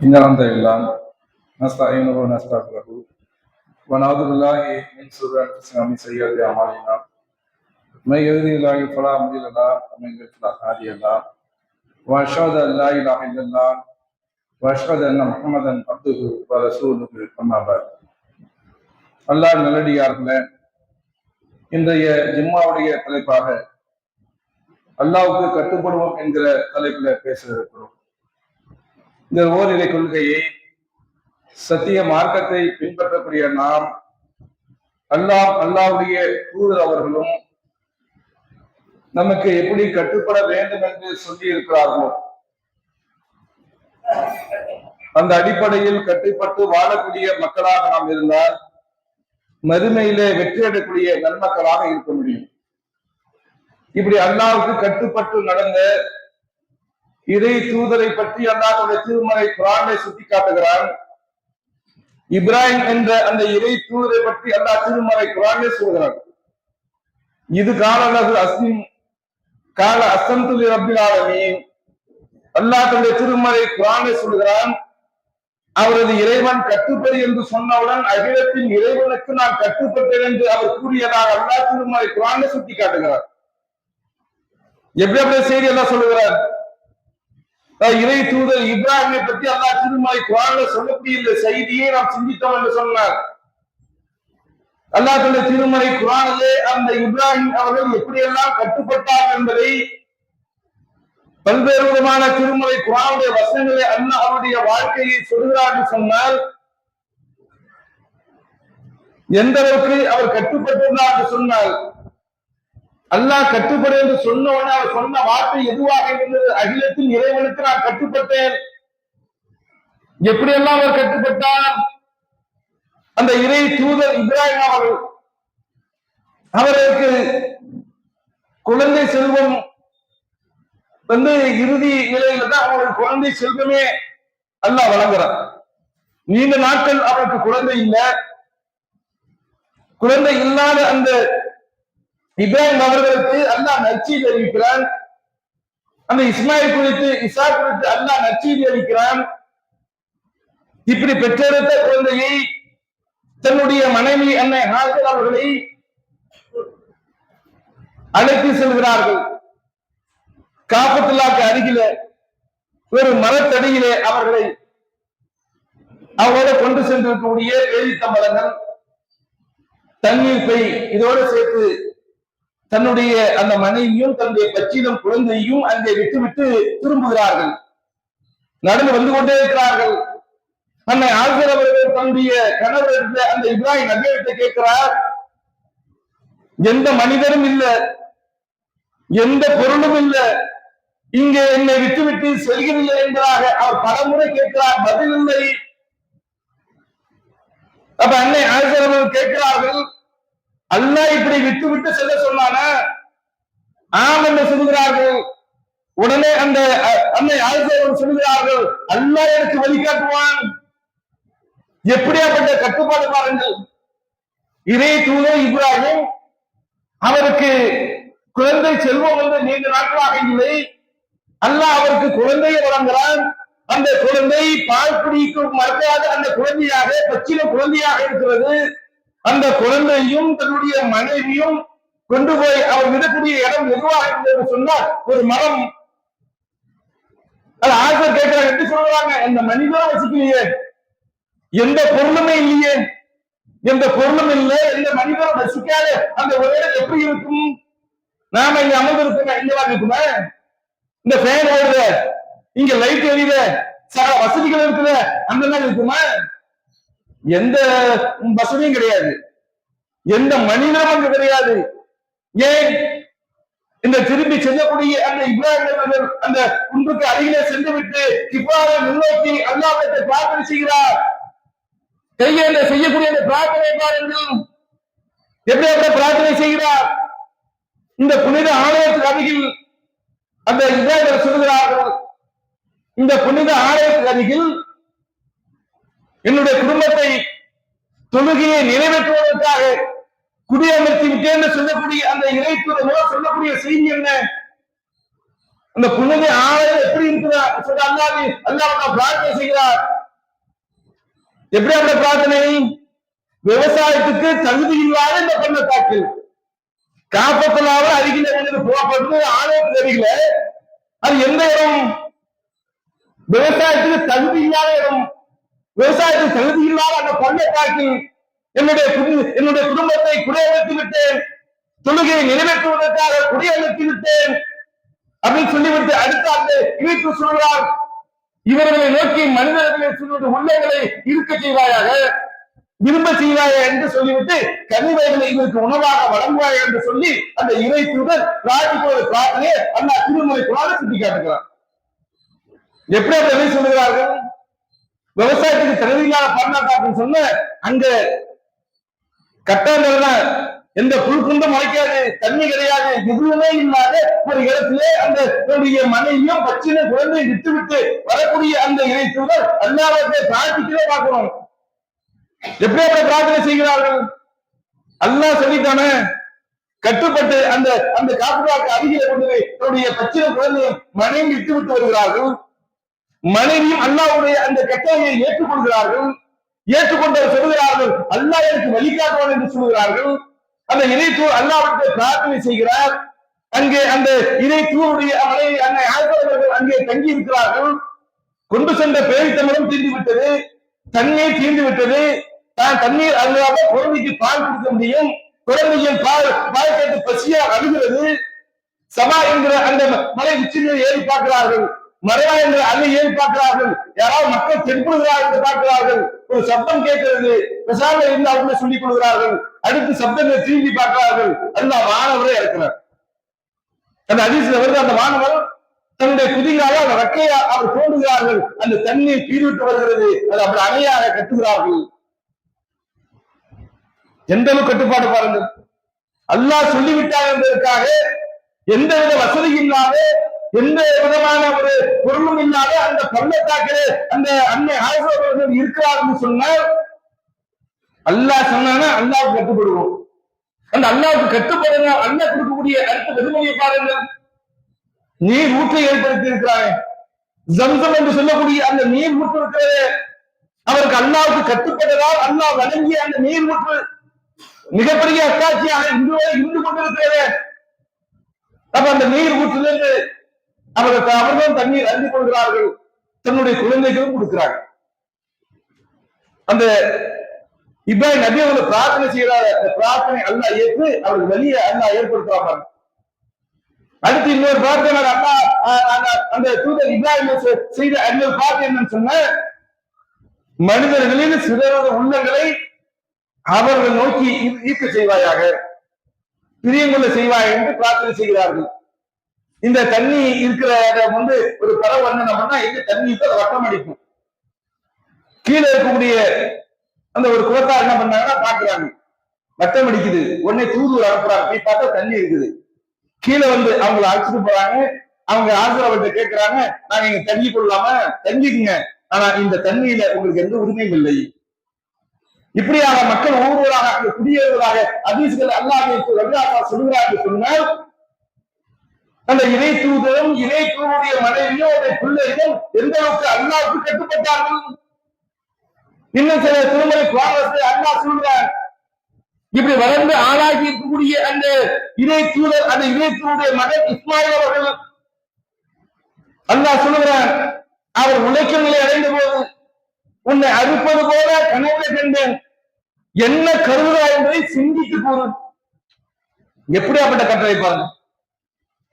إن الحمد لله نستعينه ونستغفره ونعوذ بالله من شرور أنفسنا ومن سيئات أعمالنا من يهده الله فلا مضل له ومن يضلل فلا هادي له وأشهد أن لا إله إلا الله وأشهد أن محمدا عبده ورسوله أما بعد அல்லாஹ் நல்லடியார்களே இன்றைய ஜிம்மாவுடைய தலைப்பாக அல்லாவுக்கு கட்டுப்படுவோம் என்கிற தலைப்பில் பேச இருக்கிறோம் இந்த ஓரிரை கொள்கையை சத்திய மார்க்கத்தை பின்பற்றக்கூடிய நாம் அல்லாஹ் அல்லாவுடைய தூதர் அவர்களும் நமக்கு எப்படி கட்டுப்பட வேண்டும் என்று சொல்லி இருக்கிறார்களோ அந்த அடிப்படையில் கட்டுப்பட்டு வாழக்கூடிய மக்களாக நாம் இருந்தால் மறுமையிலே வெற்றி அடையக்கூடிய நன்மக்களாக இருக்க முடியும். இப்படி அல்லாவுக்கு கட்டுப்பட்டு நடந்த இறை தூதரை பற்றி அல்லாஹுடைய திருமலை குரானை சுட்டி காட்டுகிறான் இப்ராஹிம் என்ற அந்த இறை தூதரை பற்றி அல்லாஹ் திருமலை குரானே சொல்கிறான். இது காலலகு அஸ்லிம் கால அசந்துலி ரப்பில் ஆலமீன். அல்லாஹ் தன்னுடைய திருமலை குரானை சொல்கிறான் அவரது இறைவன் கட்டுப்படி என்று சொன்னவுடன் அகிலத்தின் இறைவனுக்கு நான் கட்டுப்பட்டேன் என்று அவர் கூறியதாக அல்லாஹ் திருமலை குரானை சுட்டி காட்டுகிறார் எப்படி எப்படி செய்தி எல்லாம் சொல்லுகிறார்? இறை தூதர் இப்ராஹிமை பற்றி அல்லாஹ் திருமலை குரான்ல சொல்லக்கூடிய இந்த செய்தியை நாம் சிந்தித்தோம் என்று சொன்னார். அல்லாஹ் தன்னுடைய திருமலை குரானிலே அந்த இப்ராஹிம் அவர்கள் எப்படியெல்லாம் கட்டுப்பட்டார் என்பதை பல்வேறு விதமான திருமலை குரானுடைய வசனங்களை அண்ணா அவருடைய வாழ்க்கையை சொல்கிறார் என்று சொன்னால் எந்த அளவுக்கு அவர் கட்டுப்பட்டிருந்தார் என்று சொன்னால் அல்லாஹ் கட்டுப்படு என்று சொன்ன உடனே அவர் சொன்ன வார்த்தை எதுவாக இருந்தது? அகிலத்தில் இறைவனுக்கு நான் கட்டுப்பட்டேன். எப்படியெல்லாம் அவர் கட்டுப்பட்டார்? அந்த இறை தூதர் இப்ராஹிம் அவர்கள் அவருக்கு குழந்தை செல்வம் வந்து இறுதி நிலையில தான் அவருக்கு குழந்தை செல்வமே அல்லாஹ் வழங்குறார் நீண்ட நாட்கள் அவருக்கு குழந்தை இல்லை. குழந்தை இல்லாத அந்த இப்ராஹிம் அவர்களுக்கு அல்லாஹ் நற்செய்தி அறிவிக்கிறான். அந்த இஸ்மாயில் குறித்து இசா குறித்து அல்லாஹ் நற்செய்தி அறிவிக்கிறான் இப்படி பெற்றெடுத்த குழந்தையை தன்னுடைய மனைவி அன்னை ஹாசர் அவர்களை அழைத்து செல்கிறார்கள். காப்பத்துலாக்கு அருகில ஒரு மரத்தடியிலே அவர்களை அவரோட கொண்டு சென்றிருக்கக்கூடிய பேரித்தம்பலங்கள் தண்ணீர் பை இதோடு சேர்த்து தன்னுடைய அந்த மனைவியும் தன்னுடைய பச்சிதம் குழந்தையும் அங்கே விட்டுவிட்டு திரும்புகிறார்கள். நடந்து வந்து கொண்டே இருக்கிறார்கள். அன்னை ஆசிரியர் அவர்கள் தன்னுடைய கணவர் அந்த இப்ராஹிம் நபியிட்ட கேட்கிறார் எந்த மனிதரும் இல்ல எந்த பொருளும் இல்ல இங்கே என்னை விட்டுவிட்டு செல்கிறீர்கள் என்பதாக அவர் பலமுறை கேட்கிறார் பதில் இல்லை. அப்ப அன்னை ஆசிரியர் அவர்கள் கேட்கிறார்கள் அல்லா இப்படி விட்டு விட்டு செல்ல சொன்னான? ஆம் என்று சொல்கிறார்கள் உடனே அந்த அன்னை ஆசிரியர் சொல்கிறார்கள் அல்லா எனக்கு வழிகாட்டுவான் எப்படியாப்பட்ட கட்டுப்பாடு பாருங்கள். இதே தூதர் இப்ராஹிம் அவருக்கு குழந்தை செல்வம் வந்து நீண்ட நாட்களாக இல்லை. அல்லாஹ் அவருக்கு குழந்தையை வழங்குகிறான் அந்த குழந்தை பால் குடிக்கும் மறக்காத அந்த குழந்தையாக பச்சில குழந்தையாக இருக்கிறது. அந்த குழந்தையும் தன்னுடைய மனைவியும் கொண்டு போய் அவர் விடக்கூடிய இடம் எதுவாக இருந்தது சொன்னால் ஒரு மரம். அது ஆசிரியர் கேட்கிறாங்க எப்படி சொல்றாங்க இந்த மனிதா வசிக்கலையே. எந்த பொருளுமே இல்லையே. எந்த பொருளும் இல்லை. எந்த மனிதனும் வசிக்காத. அந்த ஒரு இடம் எப்படி இருக்கும்? நாம இங்க அமர்ந்திருக்கோம்? இந்த மாதிரி இருக்குமா? இந்த ஃபேன் ஓடுது. இங்க லைட் எரியுது. சில வசதிகள் இருக்குது. அந்த மாதிரி இருக்குமா? எந்த வசதியும் கிடையாது. எந்த மனிதனும் அங்கு கிடையாது. ஏன்? இந்த திரும்பி செல்லக்கூடிய அந்த இப்ராஹிம் அந்த குன்றுக்கு அருகிலே சென்று விட்டு இவ்வாறு முன்னோக்கி அல்லாஹத்தை பிரார்த்தனை செய்கிறார். செய்ய செய்யக்கூடிய அந்த பிரார்த்தனை பாருங்கள் எப்படி அவர் பிரார்த்தனை செய்கிறார்? இந்த புனித ஆலயத்துக்கு அருகில் அந்த இப்ராஹிம் சொல்கிறார்கள் இந்த புனித ஆலயத்துக்கு அருகில் என்னுடைய குடும்பத்தை தொழுகையை நிறைவேற்றுவதற்காக குடியமர்த்தி விட்டேன் சொல்லக்கூடிய அந்த இறைத்துறை சொல்லக்கூடிய செய்தி என்ன? அந்த புனித ஆலயம் எப்படி இருக்கிறார் சொல்லி அல்லாஹ் அல்லாஹ் பிரார்த்தனை செய்கிறார். எப்படி அந்த பிரார்த்தனை? விவசாயத்துக்கு தகுதி இல்லாத இந்த பள்ளத்தாக்கில். காப்பத்தலாக அருகில போகப்பட்டு ஆலயத்துக்கு அருகில அது எந்த இடம்? விவசாயத்துக்கு தகுதி இல்லாத இடம். விவசாயத்தில் தகுதி இல்லாத அந்த பள்ளத்தாக்கில் என்னுடைய என்னுடைய குடும்பத்தை குடியமர்த்தி விட்டேன். தொழுகையை நிறைவேற்றுவதற்காக குடியமர்த்தி விட்டேன். அப்படின்னு சொல்லிவிட்டு அடுத்த அந்த இணைப்பு சொல்கிறார் இவர்களை நோக்கி மனிதர்களை சொல்வது உள்ளங்களை இருக்க செய்வாயாக விரும்ப செய்வாயா என்று சொல்லிவிட்டு கனிவைகளை இவருக்கு உணவாக வழங்குவாய் என்று சொல்லி அந்த இறை தூதர் பிரார்த்திப்போது பிரார்த்தனையை அண்ணா திருமலை குரான சுட்டி காட்டுகிறார் எப்படி அதை சொல்லுகிறார்கள்? விவசாயத்துக்கு தகுதியில்லாத பள்ளத்தாக்குன்னு சொன்ன அங்க கட்டாந்தர எந்த புழுக்குண்டும் முளைக்காது தண்ணி கிடையாது எதுவுமே இல்லாத ஒரு இடத்திலே அந்த தன்னுடைய மனைவியும் பச்சின விட்டு விட்டுவிட்டு வரக்கூடிய அந்த இணைத்துடன் அல்லாவத்தை பிரார்த்திக்கவே பார்க்கணும் எப்படி அப்படி பிரார்த்தனை செய்கிறார்கள்? அல்லாஹ் சொல்லித்தானே கட்டுப்பட்டு அந்த அந்த காப்புக்காக்கு அருகில கொண்டு போய் தன்னுடைய பச்சின குழந்தையை மனைவி விட்டு விட்டு வருகிறார்கள். மனைவியும் அல்லாவுடைய அந்த கட்டளையை ஏற்றுக்கொள்கிறார்கள் ஏற்றுக்கொண்டவர் சொல்கிறார்கள் அல்லாஹ் எனக்கு வழிகாட்டுவான் என்று சொல்கிறார்கள் அந்த இணைத்து அல்லாவிற்கு பிரார்த்தனை செய்கிறார். அங்கே அந்த இணைத்துவருடைய மனைவி அன்னை ஆசிரியர்கள் அங்கே தங்கி இருக்கிறார்கள் கொண்டு சென்ற பேரித்தமிழும் தீர்ந்து விட்டது தண்ணீர் தீர்ந்து விட்டது தான் தண்ணீர் அல்லாத குழந்தைக்கு பால் கொடுக்க முடியும். குழந்தையின் பால் பால் கேட்டு பசியா அழுகிறது. சபா என்கிற அந்த மலை உச்சியில் ஏறி பார்க்கிறார்கள். மறைவா என்று அலை ஏறி பார்க்கிறார்கள். யாராவது மக்கள் தென்படுகிறார் என்று பார்க்கிறார்கள். ஒரு சப்தம் கேட்கிறது. விசாரணை இருந்து அவங்க சொல்லிக் கொள்கிறார்கள். அடுத்து சப்தங்களை திரும்பி பார்க்கிறார்கள். அந்த மாணவரே இருக்கிறார் அந்த அதிசயம் வருது அந்த மாணவர் தன்னுடைய குதிகால அந்த ரெக்கையா அவர் தோன்றுகிறார்கள் அந்த தண்ணீர் கீழ்விட்டு வருகிறது. அது அப்படி அணையாக கட்டுகிறார்கள். எந்த அளவு கட்டுப்பாடு பாருங்கள். அல்லாஹ் சொல்லிவிட்டார் என்பதற்காக எந்தவித வசதி இல்லாத எந்த விதமான ஒரு பொருளும் இல்லாத அந்த பள்ளத்தாக்கிலே அந்த அன்னை ஆசிரியர்கள் இருக்கிறார்னு சொன்னால் அல்லாஹ் சொன்னா அல்லாவுக்கு கட்டுப்படுவோம். அந்த அல்லாவுக்கு கட்டுப்படுங்க அல்லாஹ் கொடுக்கக்கூடிய அடுத்த வெறுமனையை பாருங்கள். நீர் ஊற்றை ஏற்படுத்தி இருக்கிறாங்க ஜம்சம் என்று சொல்லக்கூடிய அந்த நீர் ஊற்று இருக்கிறது. அவருக்கு அல்லாவுக்கு கட்டுப்பட்டதால் அல்லாஹ் வழங்கிய அந்த நீர் ஊற்று மிகப்பெரிய அத்தாட்சியாக இன்று வரை இருந்து கொண்டிருக்கிறது. அப்ப அந்த நீர் ஊற்றிலிருந்து அவர்கள் அவர்களும் தண்ணீர் அருந்தி கொள்கிறார்கள். தன்னுடைய குழந்தைகளும் கொடுக்கிறார்கள். அந்த இப்ராஹிம் நபி அவங்களை பிரார்த்தனை செய்கிறார். அந்த பிரார்த்தனை அல்லா ஏற்று அவர்கள் வெளியே அண்ணா ஏற்படுத்துவாங்க அடுத்து இன்னொரு பிரார்த்தனை அல்லாஹ் அந்த- அந்த தூதர் இப்ராஹிம் செ- செய்த இன்னொரு பிரார்த்தனை என்னன்னு சொன்ன மனிதர்களின் சிறந்த உள்ளங்களை அவர்கள் நோக்கி ஈ- ஈர்க்க செய்வாயாக பிரியங்களை செய்வாய் என்று பிரார்த்தனை செய்கிறார்கள். இந்த தண்ணி இருக்கிற இடம் வந்து ஒரு பறவை என்ன பண்ணா எங்க தண்ணி இருக்கோ அதை வட்டம் அடிக்கும். கீழே இருக்கக்கூடிய அந்த ஒரு குளத்தார் என்ன பண்ணாங்கன்னா பாக்குறாங்க வட்டம் அடிக்குது. உடனே தூதுவர் அனுப்புறாங்க. போய் பார்த்தா தண்ணி இருக்குது. கீழே வந்து அவங்கள அழைச்சிட்டு போறாங்க. அவங்க ஆசிரியர்கிட்ட கேட்கிறாங்க நாங்க இங்க தண்ணி கொள்ளாம தங்கிக்குங்க. ஆனா இந்த தண்ணியில உங்களுக்கு எந்த உரிமையும் இல்லை. இப்படியாக மக்கள் ஒவ்வொருவராக குடியேறுவதாக அதிசுகள் அல்லாஹ் சொல்லுகிறார் என்று சொன்னால் அந்த இணை தூதரும் இணை தூதருடைய மனைவியும் அவருடைய பிள்ளைகளும் எந்த அளவுக்கு அல்லாவுக்கு கட்டுப்பட்டார்கள்? இன்னும் சில திருமலை குவாரத்தை அல்லாஹ் சொல்றார் இப்படி வளர்ந்து ஆளாகி இருக்கக்கூடிய அந்த இணை தூதர் அந்த இணை தூதருடைய மகன் இஸ்மாயில் அவர்கள். அல்லாஹ் சொல்லுகிறார் அவர் உழைக்கும் நிலை அடைந்த போது உன்னை அறுப்பது போல கனவுல கண்டேன். என்ன கருதுதா என்பதை சிந்தித்து கூறு எப்படியாப்பட்ட கட்டளை பாருங்க.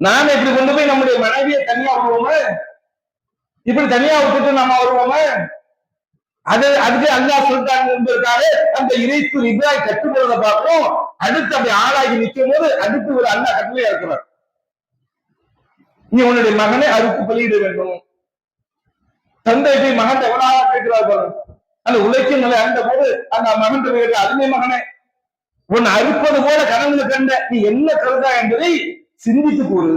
நாம இப்படி கொண்டு போய் நம்முடைய மனைவியை தனியா விடுவோமே? இப்படி தனியா விட்டுட்டு நம்ம வருவோமே? அது அதுக்கு அல்லாஹ் சொல்லிட்டாங்க என்பதற்காக அந்த இறைத்து இப்ராஹிம் கட்டுப்படுறத பார்க்கிறோம் அடுத்து அப்படி ஆளாகி நிற்கும் போது அடுத்து ஒரு அல்லாஹ் கட்டளையா இருக்கிறார் நீ உன்னுடைய மகனை அறுத்து பலியிட வேண்டும். தந்தை போய் மகன் எவ்வளவு கேட்கிறார் பாருங்க அந்த உழைக்கும் நிலை அந்த போது அந்த மகன் கேட்கிற அருமை மகனே உன் அறுப்பது போல கனவுல கண்ட நீ என்ன கருதா என்பதை சிந்தித்து கூறு.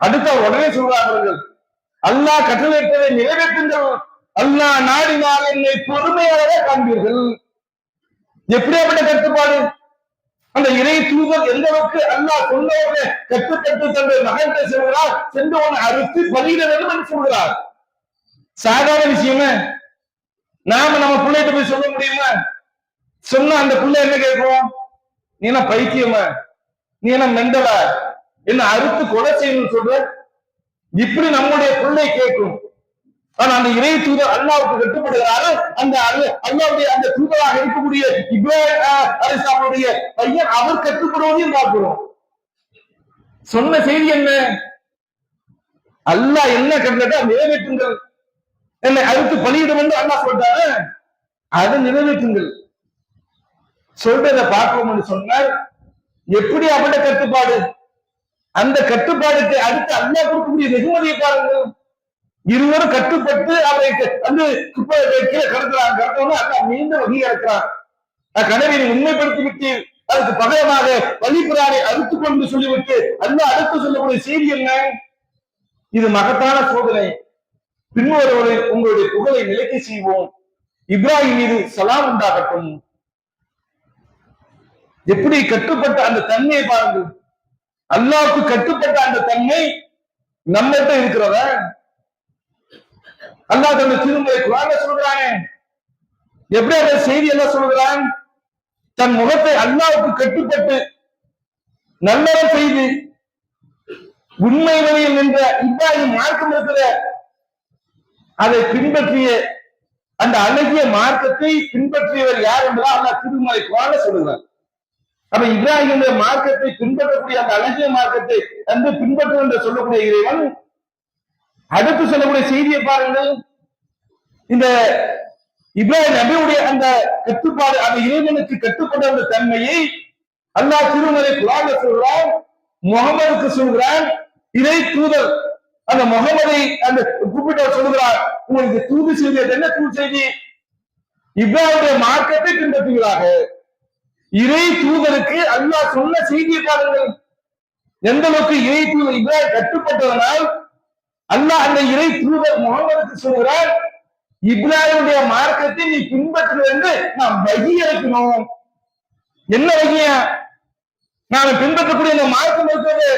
அடுத்த உடனே சொல்றார்கள் அல்லாஹ் கட்டளையிட்டதை நிறைவேற்றுங்கள் அல்லாஹ் நாடினால் என்னை பொறுமையாக காண்பீர்கள். எப்படியாப்பட்ட கட்டுப்பாடு? அந்த இறை தூதர் எந்த அளவுக்கு அல்லாஹ் சொன்னவனை கட்டுப்பட்டு தன்னுடைய மகன்கிட்ட செல்கிறார் சென்றவனை அறுத்து பலியிட வேண்டும் என்று சொல்கிறார். சாதாரண விஷயமே நாம நம்ம பிள்ளைகிட்ட போய் சொல்ல முடியுமா? சொன்னா அந்த பிள்ளை என்ன கேட்கும்? நீ என்ன பைத்தியமா? நீ என்ன மெண்டலா? என்ன அறுத்து கொலை செய்யணும்னு சொல்ற? இப்படி நம்முடைய பிள்ளை கேட்கும். ஆனா அந்த இறை தூதர் அல்லாவுக்கு கட்டுப்படுகிறாரு. அந்த அல்லாவுடைய அந்த தூதராக இருக்கக்கூடிய இப்ராஹிம் அலிஸ்லாமுடைய பையன் அவர் கட்டுப்படுவதையும் பார்க்கிறோம். சொன்ன செய்தி என்ன? அல்லாஹ் என்ன கட்டளை நிறைவேற்றுங்கள். என்னை அறுத்து பணியிடும் என்று அல்லாஹ் சொல்றாரு. அதை நிறைவேற்றுங்கள். சொல்றதை பார்ப்போம் என்று சொன்னால் எப்படி அவருடைய கட்டுப்பாடு? அந்த கட்டுப்பாடுக்கு அடுத்து அல்லா கொடுக்கக்கூடிய வெகுமதியை பாருங்கள். இருவரும் கட்டுப்பட்டு அவரை வந்து குப்பை கீழே கடத்துறாங்க. கடத்தவங்க அண்ணா மீண்டும் வகி இறக்கிறார் கனவை உண்மைப்படுத்தி விட்டு அதுக்கு பகலமாக வழிபுறாரை அறுத்து கொண்டு சொல்லிவிட்டு அல்ல அடுத்து சொல்லக்கூடிய செய்தி என்ன? இது மகத்தான சோதனை. பின்வருவரை உங்களுடைய புகழை நிலைக்க செய்வோம். இப்ராஹிம் மீது சலாம் உண்டாகட்டும். எப்படி கட்டுப்பட்ட அந்த தன்மையை பாருங்கள். அல்லாவுக்கு கட்டுப்பட்ட அந்த தன்மை நம்மகிட்ட இருக்கிறத அல்லாஹ் தன்னை திருமுறை குரான சொல்றானே. எப்படி அந்த செய்தி எல்லாம் சொல்கிறான்? தன் முகத்தை அல்லாவுக்கு கட்டுப்பட்டு நல்லதை செய்து உண்மை வழியில் நின்ற இப்ராஹிம் மார்க்கம் இருக்கிற அதை பின்பற்றிய அந்த அழகிய மார்க்கத்தை பின்பற்றியவர் யார் என்பதால் அல்லாஹ் திருமலை குரான சொல்லுகிறார் அப்ப இப்ராஹிமுடைய மார்க்கத்தை பின்பற்றக்கூடிய அந்த அழகிய மார்க்கத்தை வந்து பின்பற்றும் என்று சொல்லக்கூடிய இறைவன். அடுத்து சொல்லக்கூடிய செய்தியை பாருங்கள். இந்த இப்ராஹிம் நபியுடைய அந்த கட்டுப்பாடு அந்த இறைவனுக்கு கட்டுப்பட்ட அந்த தன்மையை அல்லாஹ் திருமலை குரான சொல்றான் முகமதுக்கு சொல்கிறான் இறை தூதர் அந்த முகமதை அந்த கூப்பிட்ட சொல்கிறார் உங்களுக்கு தூது செய்தி என்ன தூது செய்தி? இப்ராஹிமுடைய மார்க்கத்தை பின்பற்றுகிறார்கள். இறை தூதருக்கு அல்லாஹ் சொன்ன செய்தியை பாருங்கள் எந்த அளவுக்கு இறை தூதர் இப்ராஹிம் கட்டுப்பட்டதனால் அல்லாஹ் அந்த இறை தூதர் முகமதுக்கு சொல்கிறார் இப்ராஹிமுடைய மார்க்கத்தை நீ பின்பற்றுவது என்று நாம் வகி இறக்கணும் என்ன வகையா நான் பின்பற்றக்கூடிய இந்த மார்க்கம் இருக்கிறது.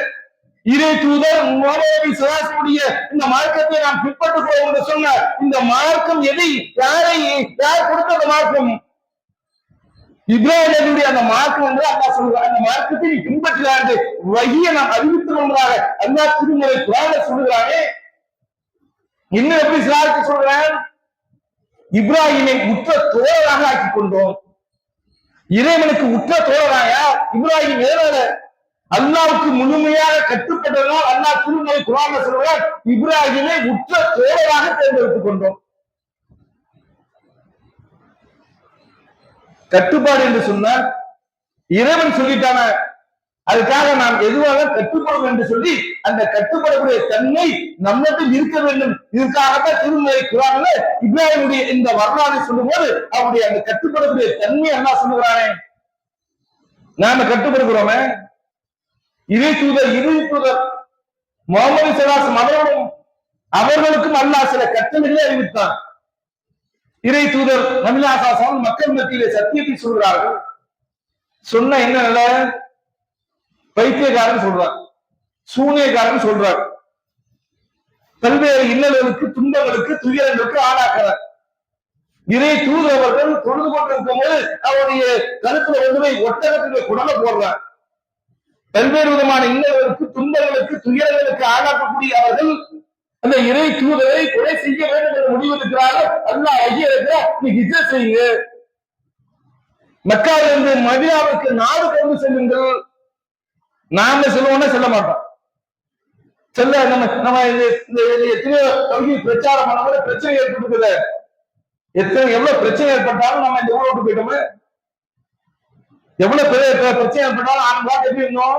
இறை தூதர் முகமது சராசனுடைய இந்த மார்க்கத்தை நாம் பின்பற்றுகிறோம் என்று சொன்னார். இந்த மார்க்கம் எதை யாரை யார் கொடுத்த அந்த மார்க்கம்? இப்ராஹிமுடைய அந்த மார்க்கம் வந்து அண்ணா சொல்கிறார் அந்த மார்க்கத்தை நீ பின்பற்றுகிறார் வகியை நாம் அறிவித்து ஒன்றாக அல்லாஹ் திருமுறை குரான சொல்கிறானே இன்னும் எப்படி சிலாருக்கு சொல்றேன்? இப்ராஹிமை உற்ற தோழராக ஆக்கி கொண்டோம். இறைவனுக்கு உற்ற தோழராயா? இப்ராஹிம் எதனால அல்லாவுக்கு முழுமையாக கட்டுப்பட்டதனால் அண்ணா திருமுறை குரான சொல்கிறார் இப்ராஹிமை உற்ற தோழராக தேர்ந்தெடுத்துக் கொண்டோம். கட்டுப்பாடு என்று சொன்னால் இறைவன் சொல்லிட்டான? அதுக்காக நாம் எதுவாக கட்டுப்படும் என்று சொல்லி அந்த கட்டுப்படக்கூடிய தன்மை நம்மிடம் இருக்க வேண்டும். இதுக்காகத்தான் திருமலை குரான்ல இப்ராஹிமுடைய இந்த வரலாறு சொல்லும்போது அவருடைய அந்த கட்டுப்படக்கூடிய தன்மை என்ன சொல்லுகிறானே. நாம கட்டுப்படுகிறோமே? இறை தூதர் இறை தூதர் முகமது சலாசம் அவர்களும் அவர்களுக்கும் அல்லாஹ் சில கட்டளைகளை அறிவித்தான் இறை தூதர் நபிலாசாசம் மக்கள் மத்தியிலே சத்தியத்தை சொல்கிறார்கள். சொன்ன என்ன நில பைத்தியக்காரன் சொல்றார் சூனியக்காரன் சொல்றார் பல்வேறு இன்னல்களுக்கு துன்பங்களுக்கு துயரங்களுக்கு ஆளாக்கிறார் இறை தூதவர்கள் தொழுது கொண்டிருக்கும் போது அவருடைய கருத்துல ஒன்றுமே ஒட்டகத்துடைய குடல போடுறார். பல்வேறு விதமான இன்னல்களுக்கு துன்பங்களுக்கு துயரங்களுக்கு ஆளாக்கக்கூடிய அவர்கள் அந்த இறை தூதரை கொலை செய்ய வேண்டும் என்று முடிவெடுக்கிறார்கள் அல்லாஹ் ஐயருக்கு நீ ஹிஜ செய்யுங்க. மக்காவிலிருந்து மதினாவுக்கு நாடு கொண்டு செல்லுங்கள். நாம சொல்லுவோம்னா செல்ல மாட்டோம். செல்ல நம்ம நம்ம இது இந்த எத்தனையோ கல்வி பிரச்சாரம் பண்ணும்போது பிரச்சனை ஏற்பட்டுருக்குது. எத்தனை எவ்வளவு பிரச்சனை ஏற்பட்டாலும் நம்ம இந்த ஊரோட்டு விட்டு போயிட்டோமே. எவ்வளவு பெரிய பிரச்சனை ஏற்பட்டாலும் ஆண்டு எப்படி இருந்தோம்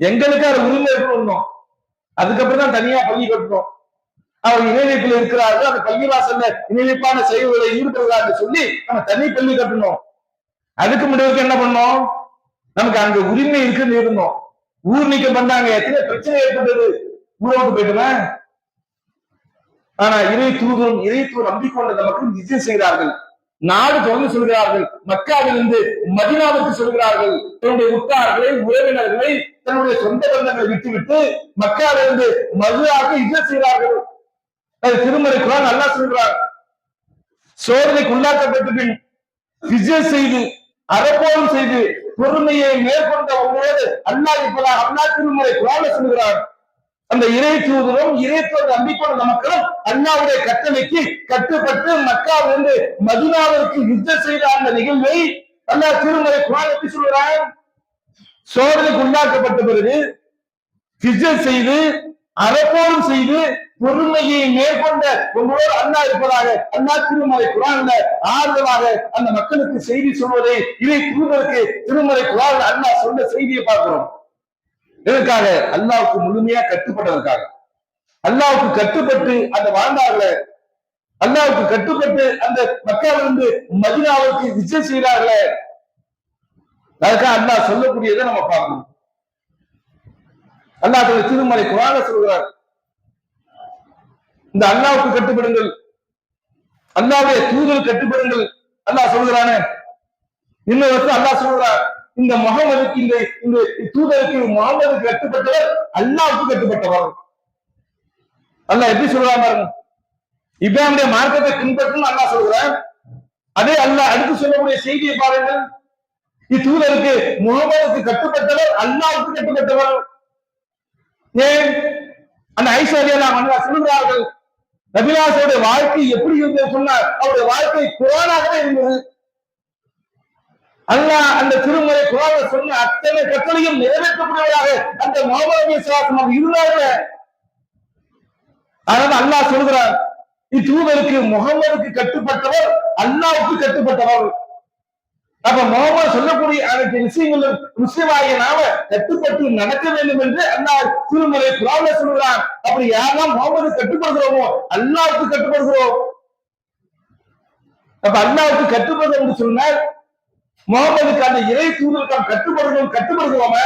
எங்களுக்கு அது உரிமை இருக்கணும் அதுக்கப்புறம் தான் தனியா பள்ளி கட்டணும் அவர் இணையத்தில் இருக்கிறார்கள் அந்த பள்ளி வாசல்ல இணையப்பான செயல்களை ஈடுபடுறாங்க சொல்லி நம்ம தனி பள்ளி கட்டணும். அதுக்கு முடிவுக்கு என்ன பண்ணோம்? நமக்கு அங்க உரிமை இருக்குன்னு இருந்தோம். ஊர் நீக்கம் பண்ணாங்க. எத்தனை பிரச்சனை ஏற்பட்டது. ஊரோட்டு போயிட்டுவேன் ஆனா இறை தூதரும் இறை தூர் நம்பிக்கொண்ட மக்கள் நிச்சயம் செய்கிறார்கள். நாடு தொடர்ந்து சொல்கிறார்கள். மக்காவிலிருந்து மதினாவுக்கு சொல்கிறார்கள். தன்னுடைய உற்றார்களை உறவினர்களை தன்னுடைய சொந்த பந்தங்களை விட்டுவிட்டு இருந்து மதுராக்கு இது செய்கிறார்கள். அது திருமலை குரான் நல்லா சொல்கிறார். சோதனைக்கு உள்ளாக்கப்பட்ட பின் விஜய் செய்து அறப்போரும் செய்து பொறுமையை மேற்கொண்ட உங்களோடு அண்ணா இப்பதான் அண்ணா திருமலை குரான சொல்கிறார். அந்த இறை தூதரும் இறைத்தோடு நம்பிக்கொண்ட மக்களும் அல்லாவுடைய கட்டளைக்கு கட்டுப்பட்டு மக்காவிலிருந்து மதினாவிற்கு யுத்தம் செய்த அந்த நிகழ்வை அண்ணா திருமலை குரான் எப்படி சொல்கிறார்? சோதனைக்கு உண்டாக்கப்பட்ட பிறகு ஹிஜ்ரத் செய்து அறப்போரும் செய்து பொறுமையை மேற்கொண்ட உங்களோடு அண்ணா இருப்பதாக அண்ணா திருமலை குரான்ல ஆறுதலாக அந்த மக்களுக்கு செய்தி சொல்வதை இதை தூதருக்கு திருமலை குரான் அண்ணா சொன்ன செய்தியை பார்க்கிறோம். எதற்காக? அல்லாவுக்கு முழுமையா கட்டுப்பட்டதற்காக. அல்லாவுக்கு கட்டுப்பட்டு அந்த வாழ்ந்தார்கள. அல்லாவுக்கு கட்டுப்பட்டு அந்த மக்களிலிருந்து மதினாவுக்கு விஜய் செய்கிறார்களே அதுக்காக அல்லா சொல்லக்கூடியதை நம்ம பார்க்கணும். அல்லா தனது திருமலை குரான சொல்கிறார். இந்த அல்லாவுக்கு கட்டுப்படுங்கள். அல்லாவுடைய தூதர் கட்டுப்படுங்கள். அல்லாஹ் சொல்கிறானே. இன்னொரு வருஷம் அல்லாஹ் சொல்கிறார். இந்த முகமதுக்கு இந்த இந்த தூதருக்கு முகமதுக்கு கட்டுப்பட்டவர் அல்லாவுக்கு கட்டுப்பட்டவர். அல்லா எப்படி சொல்றான் பாருங்க. இப்ராஹிமுடைய மார்க்கத்தை பின்பற்றணும் அல்லா சொல்கிறார் அதே அல்லா அடுத்து சொல்லக்கூடிய செய்தியை பாருங்கள். இத்தூதருக்கு முகமதுக்கு கட்டுப்பட்டவர் அல்லாவுக்கு கட்டுப்பட்டவர் ஏன்? அந்த ஐஸ்வர்யா மன்னா சொல்கிறார்கள் ரபிலாசோட வாழ்க்கை எப்படி இருந்தது சொன்னார். அவருடைய வாழ்க்கை குரானாகவே இருந்தது. அல்லாஹ் அந்த திருமுறை குரான சொன்ன அத்தனை கட்டளையும் நிறைவேற்றக்கூடியவராக அந்த முகமது சுவாசம் அவர் இருந்தார்கள். அதனால அல்லாஹ் சொல்கிறார் இத்தூதருக்கு முகமதுக்கு கட்டுப்பட்டவர் அல்லாவுக்கு கட்டுப்பட்டவர். அப்ப முகமது சொல்லக்கூடிய அனைத்து விஷயங்களும் முஸ்லிமாகிய நாம கட்டுப்பட்டு நடக்க வேண்டும் என்று அல்லாஹ் திருமலை குரான சொல்கிறான் அப்படி யாரெல்லாம் முகமது கட்டுப்படுகிறோமோ அல்லாவுக்கு கட்டுப்படுகிறோம் அப்ப அல்லாவுக்கு கட்டுப்படுறது என்று சொன்னால் முகமதுக்கு அந்த இறை தூதருக்கு நாம் கட்டுப்படுகிறோம் கட்டுப்படுகிறோம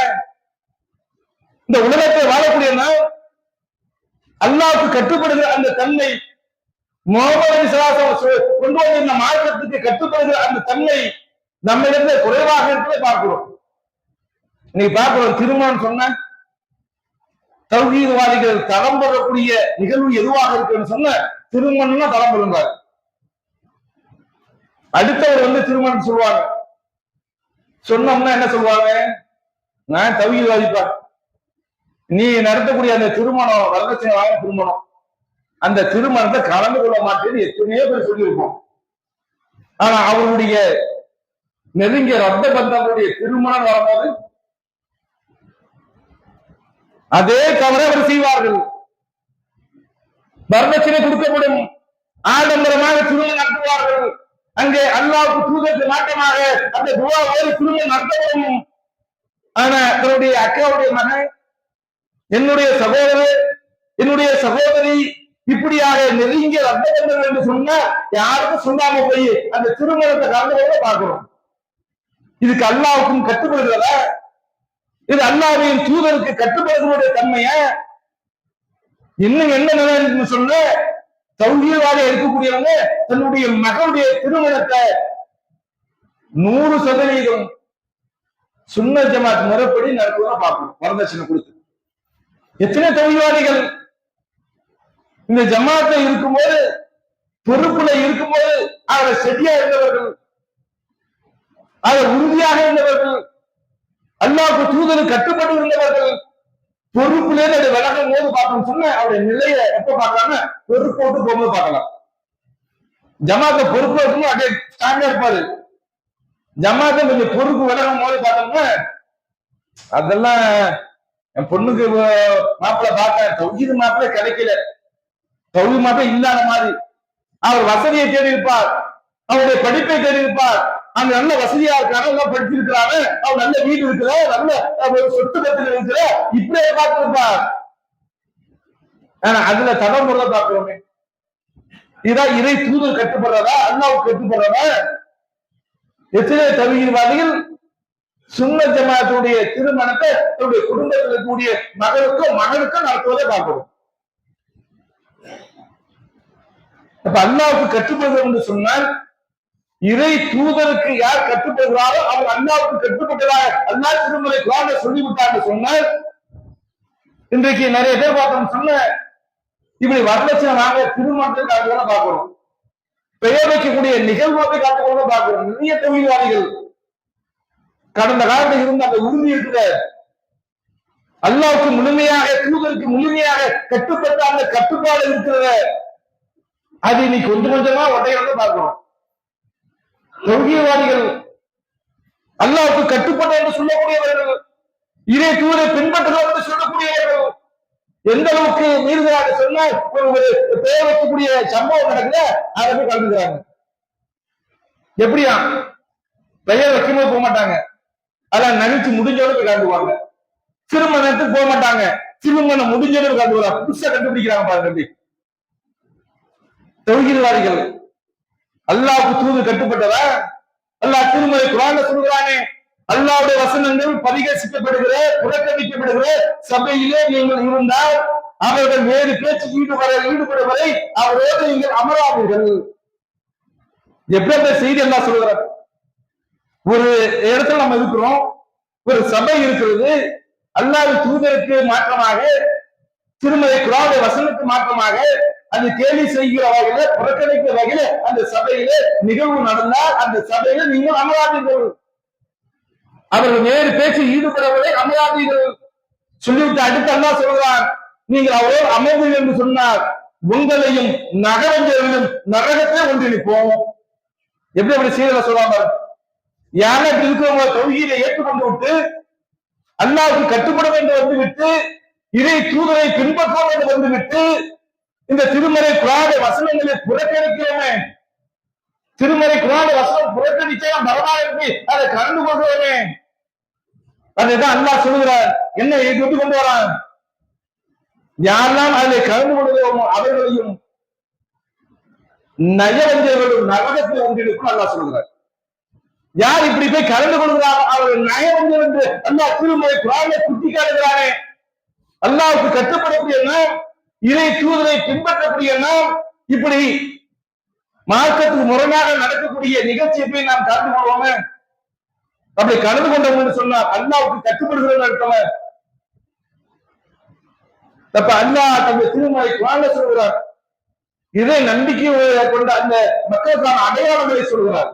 இந்த உலகத்தை வாழக்கூடிய நாம் அல்லாவுக்கு கட்டுப்படுகிற அந்த தன்மை முகமது விசுவாசம் கொண்டு இந்த மார்க்கத்துக்கு கட்டுப்படுகிற அந்த தன்மை நம்ம நம்மிடத்துல குறைவாக இருப்பதை பார்க்கிறோம். இன்னைக்கு பார்க்கிறோம் திருமணம் சொன்ன தௌஹீதவாதிகள் தளம் பெறக்கூடிய நிகழ்வு எதுவாக இருக்குன்னு சொன்ன திருமணம்னா தளம் பெறுவார் அடுத்தவர் வந்து திருமணம் சொல்லுவாங்க. சொன்னோம்னா என்ன சொல்லுவாங்க? நான் தௌஹீதவாதிப்பா நீ நடத்தக்கூடிய அந்த திருமணம் வரதட்சணை வாங்க திருமணம். அந்த திருமணத்தை கலந்து கொள்ள மாட்டேன்னு எத்தனையோ பேர் சொல்லியிருப்போம் ஆனா அவருடைய நெருங்கிய ரத்த பந்தங்களுடைய திருமணம் வரும்போது அதே தவறை அவர் செய்வார்கள். வரதட்சணை கொடுக்கப்படும். ஆடம்பரமாக திருமணம் நடத்துவார்கள். அங்கே அல்லாவுக்கு தூதருக்கு மாற்றமாக அந்த துவா ஓடி திருமணம் நடத்தப்படும். ஆனா தன்னுடைய அக்காவுடைய மகன் என்னுடைய சகோதரர் என்னுடைய சகோதரி இப்படியாக நெருங்கிய ரத்த பந்தங்கள் என்று சொன்னா யாருக்கும் சொல்லாம போய் அந்த திருமணத்தை கலந்து பார்க்கிறோம். இதுக்கு அல்லாவுக்கும் கட்டுப்படுகிறதா? இது அல்லாவின் தூதருக்கு கட்டுப்படுகிறதுடைய தன்மைய? இன்னும் என்ன நிலைன்னு சொன்ன தௌகியவாக இருக்கக்கூடியவங்க தன்னுடைய மகளுடைய திருமணத்தை நூறு சதவீதம் சுன்ன ஜமாத் முறைப்படி நடத்துவதை பார்க்கணும். வரதட்சணை கொடுத்து. எத்தனை தொழிலாளிகள் இந்த ஜமாத்துல இருக்கும்போது பொறுப்புல இருக்கும்போது அவர் சரியா இருந்தவர்கள் ஆக உறுதியாக இருந்தவர்கள் அல்லாவுக்கு தூதர் கட்டுப்பட்டு இருந்தவர்கள் பொறுப்புல இருந்து விலகும் போது பார்க்கணும் சொன்ன அவருடைய நிலையை எப்ப பார்க்கலாம்னா பொறுப்போட்டு போகும்போது பார்க்கலாம். ஜமாத்த பொறுப்பு இருக்கணும் அப்படியே ஸ்ட்ராங்கா இருப்பாரு ஜமாத்த கொஞ்சம் பொறுப்பு விலகும் போது பார்த்தோம்னா அதெல்லாம் என் பொண்ணுக்கு மாப்பிள்ள பார்த்தேன் தொகுதி மாப்பிள்ள கிடைக்கல. தௌஹீது மாப்பிள்ள இல்லாத மாதிரி. அவர் வசதியை தேடி இருப்பார். அவருடைய படிப்பை தேடி இருப்பார். அந்த நல்ல வசதியா இருக்காங்க நல்லா படிச்சிருக்கிறாங்க அவன் நல்ல வீடு இருக்கிற நல்ல சொத்து பத்திரம் இருக்கிற இப்படியே பார்த்திருப்பார் ஆனா அதுல தடமுறை பார்க்கிறோமே. இதான் இறை தூதர் கட்டுப்படுறதா அல்லாவுக்கு கட்டுப்படுறதா? எத்தனை தவிர்வாதிகள் சுண்ண ஜமாத்துடைய திருமணத்தை தன்னுடைய குடும்பத்தில் இருக்கக்கூடிய மகளுக்கும் மகனுக்கும் நடத்துவதை பார்க்கிறோம். அப்ப அல்லாவுக்கு கட்டுப்படுறது என்று சொன்னால் இறை தூதருக்கு யார் கட்டுப்படுகிறாரோ அவர் அல்லாவுக்கு கட்டுப்பட்டதாக அல்லா திருமலை குரான சொல்லிவிட்டான்னு சொன்னால் இன்றைக்கு நிறைய பேர் பார்த்தோம் சொன்ன இப்படி வரலட்சணை நாங்க திருமணத்துக்கு அதுதானே பாக்குறோம் பெயர் வைக்கக்கூடிய நிகழ்வுகளை காட்டுக்கொண்டு பார்க்கிறோம். நிறைய தொழில்வாதிகள் கடந்த காலத்தில் இருந்த அந்த உறுதி இருக்கிற அல்லாவுக்கு முழுமையாக தூதருக்கு முழுமையாக கட்டுப்பட்ட அந்த கட்டுப்பாடு இருக்கிறத அது இன்னைக்கு கொஞ்சம் கொஞ்சமா உடையிறத பார்க்கிறோம். தொழுகியவாதிகள் அல்லாவுக்கு கட்டுப்பட்ட என்று சொல்லக்கூடியவர்கள் இறை தூரை பின்பற்றுகிறோம் என்று சொல்லக்கூடியவர்கள் எந்த அளவுக்கு மீறுகிறாங்க சொன்னால் ஒரு பெயர் வைக்கக்கூடிய சம்பவம் நடக்குது? அதை போய் கலந்துக்கிறாங்க. எப்படியா? பெயர் வைக்கும்போது போக மாட்டாங்க. அதான் நகைச்சு முடிஞ்சோட போய் கலந்துவாங்க திருமணத்துக்கு போக மாட்டாங்க. திருமணம் முடிஞ்சோட போய் கலந்துக்குவாங்க. புதுசா கண்டுபிடிக்கிறாங்க பாருங்க தொழில்வாதிகள் அல்லாவுக்கு தூது கட்டுப்பட்டதா அல்லாஹ் திருமலை குரான சொல்கிறானே அல்லாவுடைய வசனங்கள் பரிகசிக்கப்படுகிற புறக்கணிக்கப்படுகிற சபையிலே நீங்கள் இருந்தால் அவர்கள் வேறு பேச்சு ஈடுபட ஈடுபடுவதை அவரோடு நீங்கள் அமராவீர்கள் எப்படி செய்தி எல்லாம் சொல்கிறார் ஒரு இடத்துல நம்ம இருக்கிறோம் ஒரு சபை இருக்கிறது அல்லாஹ் தூதருக்கு மாற்றமாக திருமலை குரானுடைய வசனத்துக்கு மாற்றமாக அது கேலி செய்கிற வகையில புறக்கணிக்கிற வகையில அந்த சபையில நிகழ்வு நடந்தால் அந்த சபையில நீங்கள் அமராதீர்கள் அவர்கள் வேறு பேச்சில் ஈடுபடவில்லை அமராதீர்கள் சொல்லிவிட்டு அடுத்து அல்லா சொல்கிறான் நீங்கள் அவரோடு அமர்ந்தீர்கள் என்று சொன்னார் உங்களையும் நகரஞ்சர்களும் நரகத்தை ஒன்றிணைப்போம். எப்படி அப்படி செய்தல சொல்லாம யாருக்கு இருக்கிறவங்க தொழுகையில ஏற்றுக்கொண்டு விட்டு அல்லாவுக்கு கட்டுப்பட வேண்டும் வந்து விட்டு இறை தூதரை பின்பற்ற வேண்டும் வந்து விட்டு இந்த திருமறை குரான வசனங்களை புறக்கணிக்கிறோமே. திருமறை குரான வசனம் புறக்கணிச்சா இருக்கு. அதை கலந்து கொள்கிறோமே. அதுதான் அண்ணா சொல்லுகிறார். என்ன இது கொண்டு வரான்? யாரெல்லாம் அதில் கலந்து கொள்கிறோமோ அவர்களையும் நயவஞ்சர்களும் நரகத்தில் ஒன்றிருக்கும் அல்லாஹ் சொல்லுகிறார். யார் இப்படி போய் கலந்து கொள்கிறாரோ அவர்கள் நயவஞ்சர் என்று அல்லாஹ் திருமறை குரானை குட்டி காட்டுகிறானே அல்லாவுக்கு கட்டுப்படக்கூடிய இறை தூதரை பின்பற்றக்கூடிய நாம் இப்படி மார்க்கத்துக்கு முரணாக நடக்கக்கூடிய நிகழ்ச்சியை போய் நாம் கலந்து கொள்வோமே? அப்படி கலந்து கொண்டோம் என்று அல்லாவுக்கு கட்டுப்படுகிறது அர்த்தம்? அப்ப அல்லாஹ் தன்னுடைய திருமலை குரான சொல்கிறார். இதை நம்பிக்கையை கொண்ட அந்த மக்களுக்கான அடையாளங்களை சொல்கிறார்.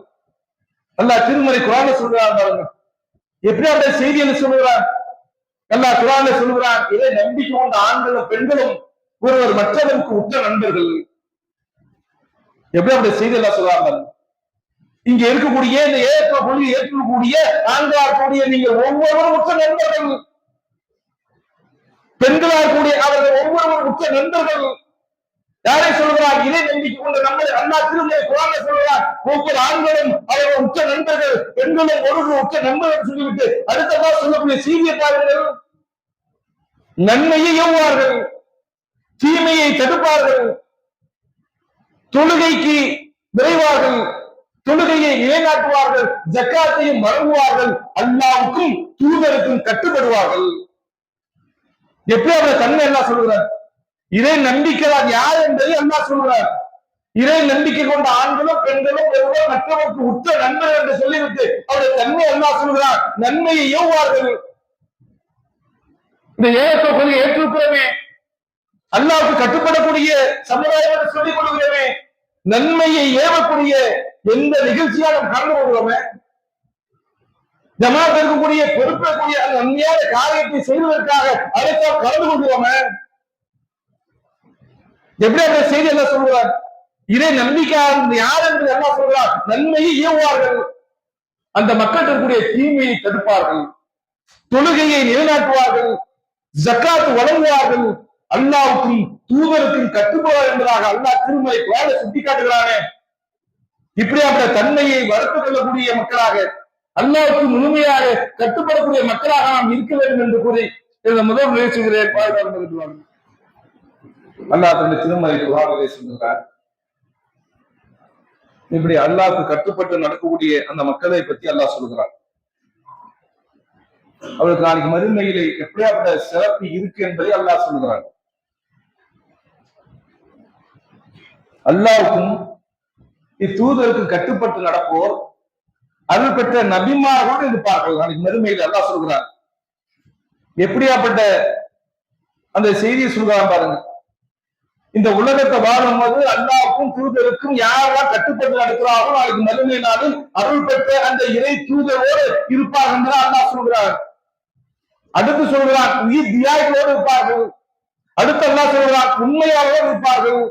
அல்லாஹ் திருமலை குரான சொல்கிறார் எப்படி அந்த செய்தியை சொல்கிறார்? அல்லாஹ் குரான சொல்கிறார் இதை நம்பிக்கை கொண்ட ஆண்களும் பெண்களும் ஒருவர் மற்றவருக்கு உற்ற நண்பர்கள். எப்படி அப்படி செய்தி எல்லாம் சொல்றாங்க. இங்க இருக்கக்கூடிய இந்த ஏற்ற கொள்கை ஏற்கக்கூடிய ஆண்களார் கூடிய நீங்கள் ஒவ்வொருவரும் உற்ற நண்பர்கள். பெண்களார் கூடிய அவர்கள் ஒவ்வொருவரும் உற்ற நண்பர்கள். யாரை சொல்கிறார் இதை நம்பிக்கை கொண்ட நம்மளை அண்ணா திருமலை குரான சொல்கிறார் ஒவ்வொரு ஆண்களும் அவர்கள் உற்ற நண்பர்கள் பெண்களும் ஒருவர் உற்ற நண்பர்கள் சொல்லிவிட்டு அடுத்ததா சொல்லக்கூடிய சீரிய பாருங்கள். நன்மையை எவ்வார்கள் தீமையை தடுப்பார்கள். தொழுகைக்கு விரைவார்கள். தொழுகையை நிலைநாட்டுவார்கள். ஜக்காத்தையும் வழங்குவார்கள். அல்லாவுக்கும் தூதருக்கும் கட்டுப்படுவார்கள். எப்படி அவர் தன்மை எல்லாம் சொல்கிறார் இறை நம்பிக்கையார் யார் என்பதை அல்லா சொல்கிறார் இறை நம்பிக்கை கொண்ட ஆண்களும் பெண்களும் ஒருவர் மற்றவருக்கு உற்ற நண்பர் என்று சொல்லிவிட்டு அவருடைய தன்மை அல்லா சொல்கிறார் நன்மையை ஏவுவார்கள். இந்த ஏற்ற கொள்கை அல்லாவுக்கு கட்டுப்படக்கூடிய சமுதாயம் சொல்லிக் கொள்கிறோமே நன்மையை ஏவக்கூடிய எந்த நிகழ்ச்சியாலும் கலந்து கொள்கிறோமே. ஜமாத் இருக்கக்கூடிய பொறுப்பக்கூடிய அந்த நன்மையான காரியத்தை செய்வதற்காக அழைத்தால் கலந்து கொள்கிறோமே. எப்படி அந்த செய்தி என்ன சொல்கிறார்? இதை நம்பிக்கையாளர் யார் என்று என்ன சொல்கிறார்? நன்மையை ஏவுவார்கள். அந்த மக்கள் இருக்கக்கூடிய தீமையை தடுப்பார்கள். தொழுகையை நிலைநாட்டுவார்கள். ஜக்காத்து வழங்குவார்கள். அல்லாவுக்கும் தூதருக்கும் கட்டுப்படுவார் என்பதாக அல்லாஹ் திருமலை குரான சுட்டி காட்டுகிறானே இப்படியாப்பட்ட தன்மையை வளர்த்து கொள்ளக்கூடிய மக்களாக அல்லாவுக்கு முழுமையாக கட்டுப்படக்கூடிய மக்களாக நாம் இருக்க வேண்டும் என்று கூறி இந்த முதல் முயற்சிகிறேன் பாதுகாப்பு அல்லாஹ் தன்னை திருமலை குரானிலே சொல்கிறார் இப்படி அல்லாவுக்கு கட்டுப்பட்டு நடக்கக்கூடிய அந்த மக்களை பத்தி அல்லாஹ் சொல்கிறார் அவருக்கு நாளைக்கு மறுமையிலே எப்படியாப்பட்ட சிறப்பு இருக்கு என்பதை அல்லாஹ் சொல்கிறார் அல்லாவுக்கும் இத்தூதருக்கு கட்டுப்பட்டு நடப்போர் அருள் பெற்ற நபிமார்களோடு இருப்பார்கள். நாளைக்கு மறுமையில் அல்லாஹ் சொல்கிறார் எப்படியாப்பட்ட அந்த செய்தியை சொல்கிறான் பாருங்க. இந்த உலகத்தை வாழும்போது அல்லாவுக்கும் தூதருக்கும் யாரெல்லாம் கட்டுப்பட்டு நடக்கிறார்களோ நாளைக்கு மறுமை நாளில் அருள் பெற்ற அந்த இறை தூதரோடு இருப்பார்கள் என்று அல்லாஹ் சொல்கிறார் அடுத்து சொல்கிறான் உயிர் தியாகிகளோடு இருப்பார்கள். அடுத்து அல்லாஹ் சொல்கிறான் உண்மையாளர்கள் இருப்பார்கள்.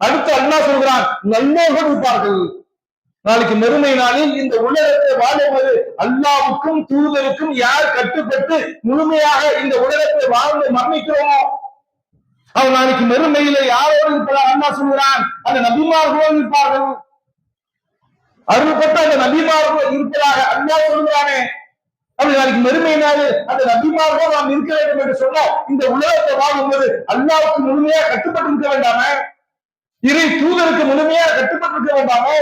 அடுத்து அல்லாஹ் சொல்கிறான் நல்லோர்கள் இருப்பார்கள். நாளைக்கு மறுமை நாளில் இந்த உலகத்தை வாழும்போது அல்லாவுக்கும் தூதருக்கும் யார் கட்டுப்பட்டு முழுமையாக இந்த உலகத்தை வாழ்ந்து மரணிக்கிறோமோ? அவன் நாளைக்கு மறுமையில யாரோடு இருப்பதாக அண்ணா சொல்கிறான் அந்த நபிமார்களோடு இருப்பார்கள். அருள்பட்ட அந்த நபிமார்கள் இருப்பதாக அண்ணா சொல்கிறானே அப்படி நாளைக்கு மறுமை நாள் அந்த நபிமார்களோ நாம் இருக்க வேண்டும் என்று சொன்னோம் இந்த உலகத்தை வாழும்போது அல்லாவுக்கு முழுமையா கட்டுப்பட்டு இருக்க வேண்டாமே? இறை தூதருக்கு முழுமையா கட்டுப்பட்டு இருக்க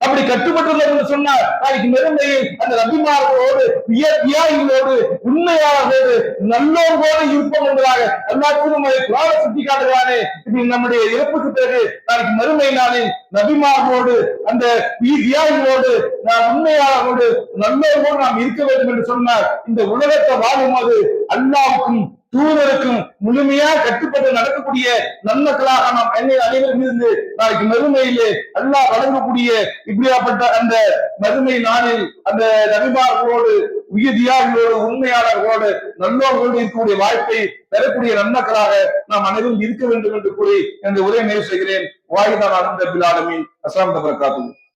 அப்படி கட்டுப்பட்டுள்ளது என்று சொன்னால் நாளைக்கு மறுமையில் அந்த நபிமார்களோடு தியாகிகளோடு உண்மையாளர்களோடு நல்லோர்களோடு இருப்போம் என்பதாக எல்லாத்தையும் நம்மை குரான சுட்டி காட்டுகிறானே இப்படி நம்முடைய இறப்புக்கு பிறகு நாளைக்கு மறுமை நாளில் நபிமார்களோடு அந்த தியாகிகளோடு நாம் உண்மையாளர்களோடு நல்லோர்களோடு நாம் இருக்க வேண்டும் என்று சொன்னார் இந்த உலகத்தை வாழும்போது அல்லாவுக்கும் தூதருக்கும் முழுமையா கட்டுப்பட்டு நடக்கக்கூடிய நன்மக்களாக நாம் அனை- அனைவரும் இருந்து நாளைக்கு மறுமையிலே அல்லாஹ் வழங்கக்கூடிய இப்படியாப்பட்ட அந்த மறுமை நாளில் அந்த நபிமார்களோடு உயிர்தியார்களோடு உண்மையாளர்களோடு நல்லோர்களோடு இருக்கக்கூடிய வாய்ப்பை பெறக்கூடிய நன்மக்களாக நாம் அனைவரும் இருக்க வேண்டும் என்று கூறி எனது உரை நிறைவு செய்கிறேன். வாயுதான் அனந்த பிலாலமின் அஸ்லாம் தபரகாத்து